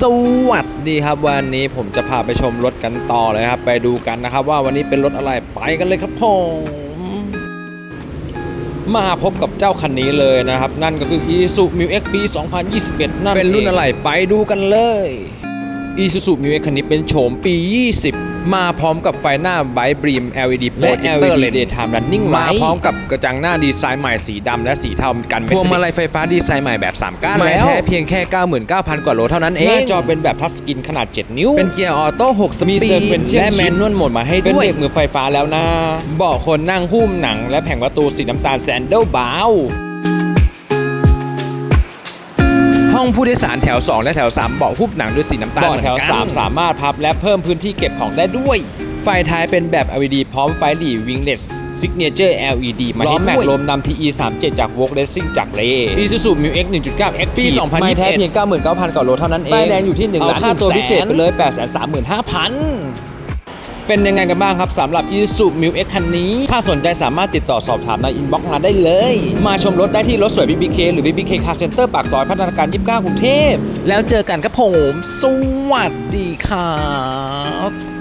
สวัสดีครับวันนี้ผมจะพาไปชมรถกันต่อเลยครับ ไปดูกันนะครับ ว่าวันนี้เป็นรถอะไรไปกันเลยครับผมมาพบกับเจ้าคันนี้เลยนะครับ นั่นก็คือ Isuzu Mu X ปี 2021 นั่นเป็นรุ่นอะไรไปดูกันเลย Isuzu Mu X คันนี้เป็นโฉมปี 20 มาพร้อมกับไฟหน้าไบบีม LED และ LED Daytime Running มาพร้อมกับกระจังหน้าดีไซน์ใหม่สีดำและสีเทากันพวงมาลัยไฟฟ้าดีไซน์ใหม่แบบ 3ก้านแล้วแท้เพียงแค่ 99,000 กว่าโลเท่านั้นเอง หน้าจอเป็นแบบทัชสกรีนขนาด 7 นิ้ว เป็นเกียร์ออโต้6สปีดมี sequential และแมนนวลโหมดมาให้ด้วย เป็นเบรกมือไฟฟ้าแล้วนะ เบาะคนนั่งหุ้มหนัง และแผงประตูสีน้ำตาลแซนเดิลบาว องผู้โดยสารแถว 2 และแถว 3 เบาะหุ้มหนังด้วยสีน้ำตาลเบาะแถวเหมือนกัน3สามารถพับและเพิ่มพื้นที่เก็บของได้ด้วย ไฟท้ายเป็นแบบ LED พร้อมไฟหลีวิงเลส Signature LED มาให้แม็กลมนำ TE 37จาก Vogue Racing จากเล Isuzu Mu X 1.9 X ปี2021ไม่แท้เพียง 99,000 กว่าโลเท่านั้นเองป้ายแดงอยู่ที่1ล้านค่าตัวพิเศษไปเลย 835,000 เป็นยังไงกันบ้างครับสำหรับ Isuzu Mu X คันนี้ ถ้าสนใจสามารถติดต่อสอบถามในอินบ็อกซ์มาได้เลย มาชมรถได้ที่รถสวย BBK หรือ BBK Car Center ปากซอยพัฒนาการ 29กรุงเทพ แล้วเจอกันครับผม สวัสดีครับ